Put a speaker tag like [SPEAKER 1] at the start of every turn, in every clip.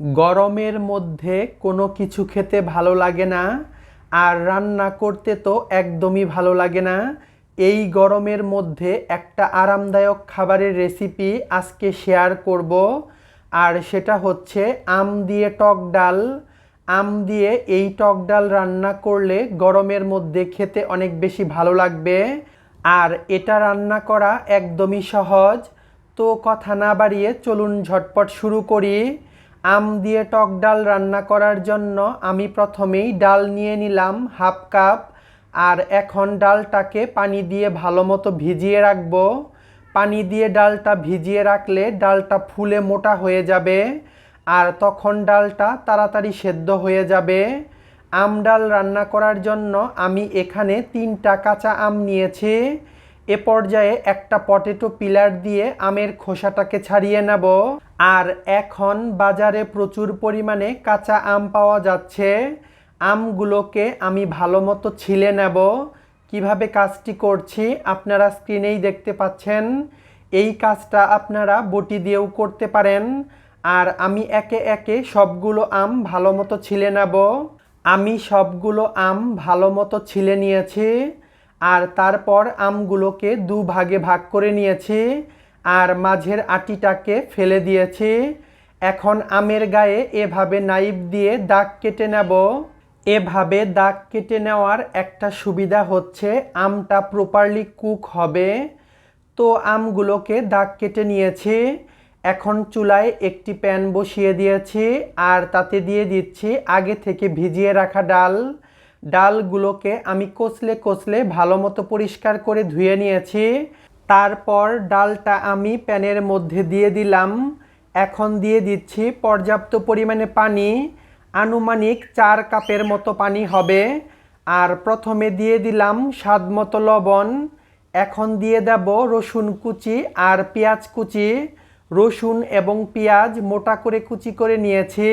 [SPEAKER 1] গরমের মধ্যে কোনো কিছু খেতে ভালো লাগে না, আর রান্না করতে তো একদমই ভালো লাগে না। এই গরমের মধ্যে একটা আরামদায়ক খাবারের রেসিপি আজকে শেয়ার করব, আর সেটা হচ্ছে আম দিয়ে টক ডাল। আম দিয়ে এই টক ডাল রান্না করলে গরমের মধ্যে খেতে অনেক বেশি ভালো লাগবে, আর এটা রান্না করা একদমই সহজ। তো কথা না বাড়িয়ে চলুন ঝটপট শুরু করি। আম দিয়ে টক ডাল রান্না করার জন্য আমি প্রথমেই ডাল নিয়ে নিলাম হাফ কাপ, আর এখন ডালটাকে পানি দিয়ে ভালো মতো ভিজিয়ে রাখব। পানি দিয়ে ডালটা ভিজিয়ে রাখলে ডালটা ফুলে মোটা হয়ে যাবে, আর তখন ডালটা তাড়াতাড়ি সেদ্ধ হয়ে যাবে। আম ডাল রান্না করার জন্য আমি এখানে তিনটা কাঁচা আম নিয়েছি। এ পর্যায়ে একটা পটেটো পিলার দিয়ে আমের খোসাটাকে ছাড়িয়ে নেব। আর এখন বাজারে প্রচুর পরিমাণে কাঁচা আম পাওয়া যাচ্ছে। আমগুলোকে আমি ভালো মতো ছিলে নেব। কীভাবে কাজটি করছি আপনারা স্ক্রিনেই দেখতে পাচ্ছেন। এই কাজটা আপনারা বটি দিয়েও করতে পারেন। আর আমি একে একে সবগুলো আম ভালো মতো ছিলে নেব। আমি সবগুলো আম ভালো মতো ছিলে নিয়েছি। আর তারপর আমগুলোকে দু ভাগে ভাগ করে নিয়েছে আর মাঝের আটিটাকে ফেলে দিয়েছে। এখন আমের গায়ে এভাবে নাইফ দিয়ে দাগ কেটে নেব। এভাবে দাগ কেটে নেওয়ার একটা সুবিধা হচ্ছে আমটা প্রপারলি কুক হবে। তো আমগুলোকে দাগ কেটে নিয়েছে। এখন চুলায় একটি প্যান বসিয়ে দিয়েছে আর তাতে দিয়ে দিচ্ছি আগে থেকে ভিজিয়ে রাখা ডাল। ডালগুলোকে আমি কচলে কচলে ভালো মতো পরিষ্কার করে ধুয়ে নিয়েছি। তারপর ডালটা আমি প্যানের মধ্যে দিয়ে দিলাম। এখন দিয়ে দিচ্ছি পর্যাপ্ত পরিমাণে পানি। আনুমানিক চার কাপের মতো পানি হবে। আর প্রথমে দিয়ে দিলাম স্বাদ মতো লবণ। এখন দিয়ে দেব রসুন কুচি আর পেঁয়াজ কুচি। রসুন এবং পেঁয়াজ মোটা করে কুচি করে নিয়েছি।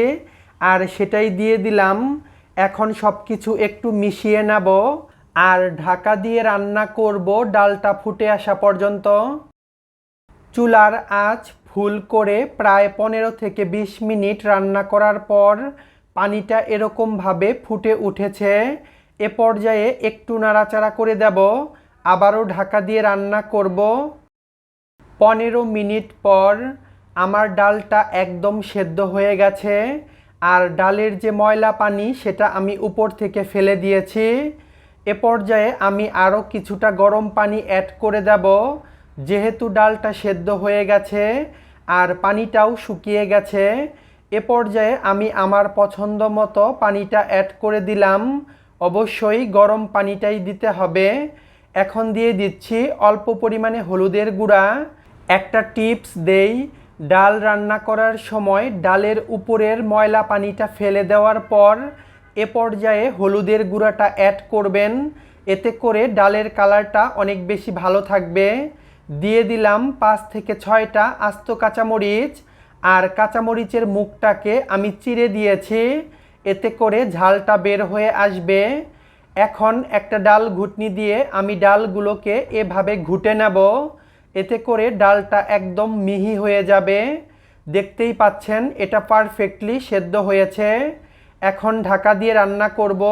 [SPEAKER 1] আর সেটাই দিয়ে দিলাম। এখন সব কিছু একটু মিশিয়ে নেব। আর ঢাকা দিয়ে রান্না করব, ডালটা ফুটে আসা পর্যন্ত। চুলার আঁচ ফুল করে প্রায় পনেরো থেকে বিশ মিনিট রান্না করার পর পানিটা এরকমভাবে ফুটে উঠেছে। এ পর্যায়ে একটু নাড়াচাড়া করে দেব। আবারও ঢাকা দিয়ে রান্না করব। পনেরো মিনিট পর আমার ডালটা একদম সেদ্ধ হয়ে গেছে। আর ডালের যে ময়লা পানি, সেটা আমি উপর থেকে ফেলে দিয়েছি। এ পর্যায়ে আমি আরও কিছুটা গরম পানি অ্যাড করে দেব। যেহেতু ডালটা সেদ্ধ হয়ে গেছে আর পানিটাও শুকিয়ে গেছে, এ পর্যায়ে আমি আমার পছন্দ মতো পানিটা অ্যাড করে দিলাম। অবশ্যই গরম পানিটাই দিতে হবে। এখন দিয়ে দিচ্ছি অল্প পরিমাণে হলুদের গুঁড়া। একটা টিপস দেই ডাল রান্না করার সময় ডালের উপরের ময়লা পানিটা ফেলে দেওয়ার পর এ পর্যায়ে হলুদের গুঁড়াটা অ্যাড করবেন। এতে করে ডালের কালারটা অনেক বেশি ভালো থাকবে। দিয়ে দিলাম পাঁচ থেকে ছয়টা আস্ত কাঁচামরিচ আর কাঁচামরিচের মুখটাকে আমি চিরে দিয়েছি। এতে করে ঝালটা বের হয়ে আসবে। এখন একটা ডাল ঘুটনি দিয়ে আমি ডালগুলোকে এভাবে ঘুটে নেব। এতে করে ডালটা একদম মিহি হয়ে যাবে। দেখতেই পাচ্ছেন, এটা পারফেক্টলি সেদ্ধ হয়েছে। এখন ঢাকা দিয়ে রান্না করব।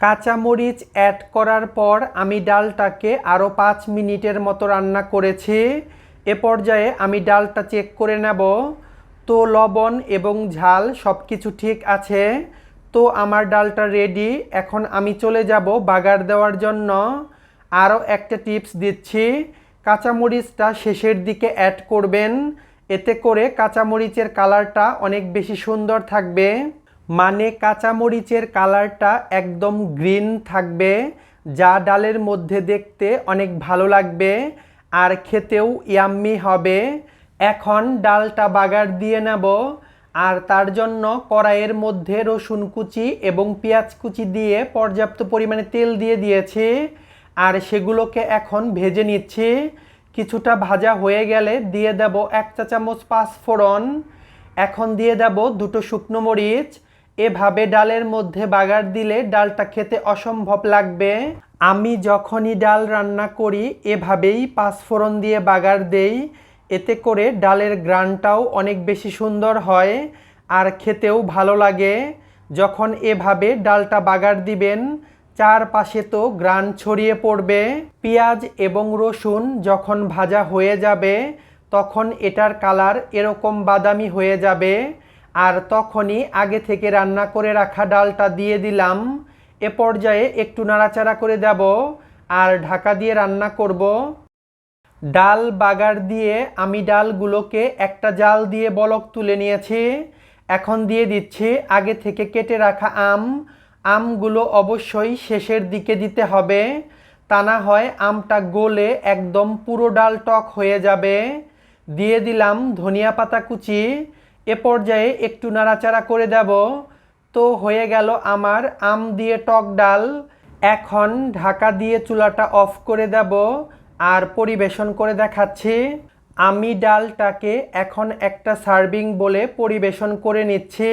[SPEAKER 1] কাঁচামরিচ অ্যাড করার পর আমি ডালটাকে আরও পাঁচ মিনিটের মতো রান্না করেছি। এ পর্যায়ে আমি ডালটা চেক করে নেব। তো লবণ এবং ঝাল সব কিছু ঠিক আছে। তো আমার ডালটা রেডি এখন আমি চলে যাব বাগার দেওয়ার জন্য। আরও একটা টিপস দিচ্ছি। কাঁচামরিচটা শেষের দিকে অ্যাড করবেন। এতে করে কাঁচামরিচের কালারটা অনেক বেশি সুন্দর থাকবে। মানে কাঁচামরিচের কালারটা একদম গ্রিন থাকবে, যা ডালের মধ্যে দেখতে অনেক ভালো লাগবে আর খেতেও ইয়াম্মি হবে। এখন ডালটা বাগার দিয়ে নেব আর তার জন্য কড়াইয়ের মধ্যে রসুন কুচি এবং পেঁয়াজ কুচি দিয়ে পর্যাপ্ত পরিমাণে তেল দিয়ে দিয়েছি। আর সেগুলোকে এখন ভেজে নিচ্ছি। কিছুটা ভাজা হয়ে গেলে দিয়ে দেব এক চা চামচ পাঁচফোড়ন। এখন দিয়ে দেব দুটো শুকনো মরিচ। এভাবে ডালের মধ্যে বাগার দিলে ডালটা খেতে অসম্ভব লাগবে। আমি যখনই ডাল রান্না করি, এভাবেই পাঁচফোড়ন দিয়ে বাগার দেই। এতে করে ডালের গ্রানটাও অনেক বেশি সুন্দর হয় আর খেতেও ভালো লাগে। যখন এভাবে ডালটা বাগার দিবেন চারপাশে তো গ্রান ছড়িয়ে পড়বে। পেঁয়াজ এবং রসুন যখন ভাজা হয়ে যাবে, তখন এটার কালার এরকম বাদামি হয়ে যাবে। আর তখনই আগে থেকে রান্না করে রাখা ডালটা দিয়ে দিলাম। এ পর্যায়ে একটু নাড়াচাড়া করে দেব আর ঢাকা দিয়ে রান্না করব। ডাল বাগার দিয়ে আমি ডালগুলোকে একটা জাল দিয়ে বলক তুলে নিয়েছি। এখন দিয়ে দিচ্ছি আগে থেকে কেটে রাখা আম আমগুলো অবশ্যই শেষের দিকে দিতে হবে। তা না হয় আমটা গলে একদম পুরো ডাল টক হয়ে যাবে। দিয়ে দিলাম ধনিয়া পাতা কুচি। এ পর্যায়ে একটু নাড়াচাড়া করে দেব। তো হয়ে গেল আমার আম দিয়ে টক ডাল। এখন ঢাকা দিয়ে চুলাটা অফ করে দেব আর পরিবেশন করে দেখাচ্ছি। আমি ডালটাকে এখন একটা সার্ভিং বলে পরিবেশন করে নিচ্ছি।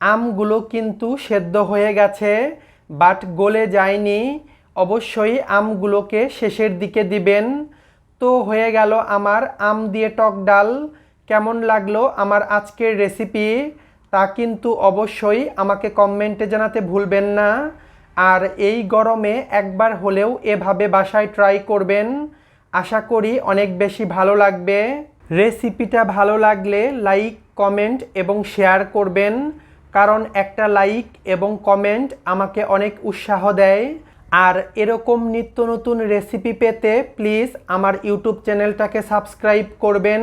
[SPEAKER 1] আমগুলো কিন্তু সেদ্ধ হয়ে গেছে বাট গলে যায়নি। অবশ্যই আমগুলোকে শেষের দিকে দিবেন। তো হয়ে গেল আমার আম দিয়ে টক ডাল। কেমন লাগল আমার আজকের রেসিপি তা কিন্তু অবশ্যই আমাকে কমেন্টে জানাতে ভুলবেন না। আর এই গরমে একবার হলেও এভাবে বাসায় ট্রাই করবেন। আশা করি অনেক বেশি ভালো লাগবে। রেসিপিটা ভালো লাগলে লাইক কমেন্ট এবং শেয়ার করবেন। কারণ একটা লাইক এবং কমেন্ট আমাকে অনেক উৎসাহ দেয়। আর এরকম নিত্য নতুন রেসিপি পেতে প্লিজ আমার ইউটিউব চ্যানেলটাকে সাবস্ক্রাইব করবেন।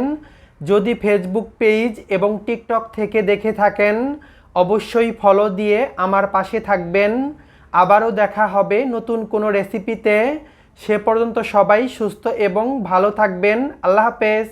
[SPEAKER 1] যদি ফেসবুক পেজ এবং টিকটক থেকে দেখে থাকেন, অবশ্যই ফলো দিয়ে আমার পাশে থাকবেন। আবারও দেখা হবে নতুন কোনো রেসিপিতে। সে পর্যন্ত সবাই সুস্থ এবং ভালো থাকবেন। আল্লাহ হাফেজ।